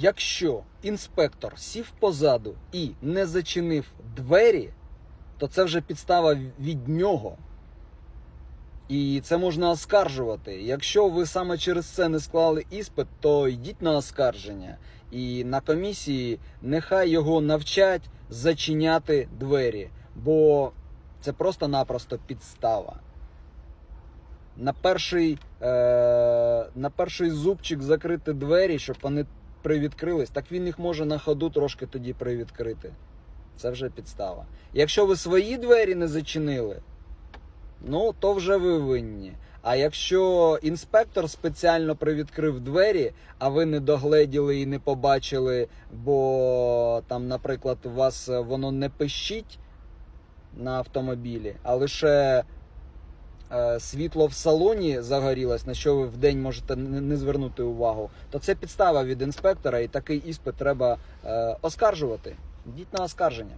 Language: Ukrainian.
Якщо інспектор сів позаду і не зачинив двері, то це вже підстава від нього. І це можна оскаржувати. Якщо ви саме через це не склали іспит, то йдіть на оскарження. І на комісії нехай його навчать зачиняти двері, бо це просто-напросто підстава. На перший, е, на перший зубчик закрити двері, щоб вони привідкрились, так він їх може на ходу трошки тоді привідкрити. Це вже підстава. Якщо ви свої двері не зачинили, ну то вже ви винні. А якщо інспектор спеціально привідкрив двері, а ви не догледіли і не побачили, бо там, наприклад, у вас е, воно не пищить на автомобілі, а лише світло в салоні загорілось, на що ви вдень можете не не звернути увагу, то це підстава від інспектора, і такий іспит треба е, оскаржувати. Йдіть на оскарження.